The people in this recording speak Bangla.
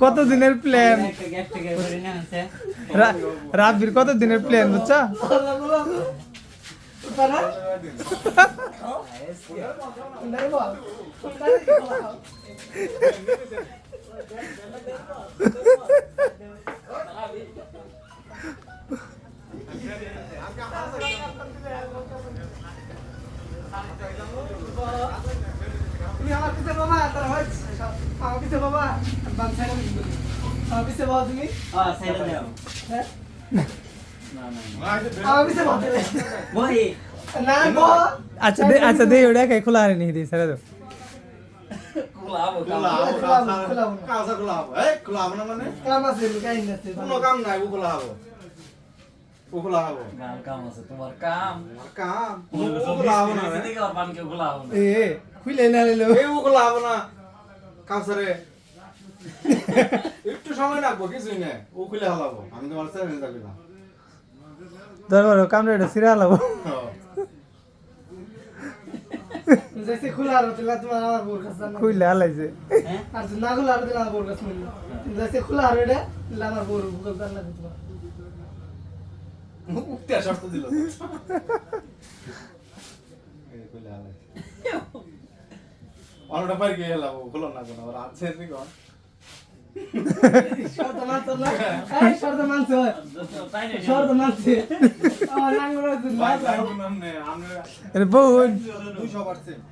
কত দিনের প্ল্যান রাব্বির কত দিনের প্ল্যান বুঝছ? পিছে বাবা তার হয় আমার পিছে বাবা বাম সাইডে আমার পিছে বাবা তুমি? হ্যাঁ? বাবা আচ্ছা দে আচ্ছা দে ওটা খাই খোলা দাও। হব না। মানে? কাম আছে কোনো কাম নাই ও একটু সময় লাগবো কিছুই না ও খুলে হলাবো। আমি তোমার সাথে যাবি না দরবার কামড়ে সিরা লাবো জেসে খোলা আর দিলা তোমার আমার বোর কাছে না খুলে হালাইছে। আর যদি না খোলা আর দিলা আমার বোর কাছে মিলল জেসে খোলা আর এটা দিলা আমার বোর তোমার উঠতে শর্ত দিল অন্যটা পার গিয়ে হেলাবো খোলো না কোনো আর আছে তুই কর শর্ত মানছ না? এই শর্ত মানছ তাই না শর্ত মানছে আমার লাঙ্গড় দিল ভাই ভাই আমরা আমরা আরে বহুত দুইশো পার্সেন্ট।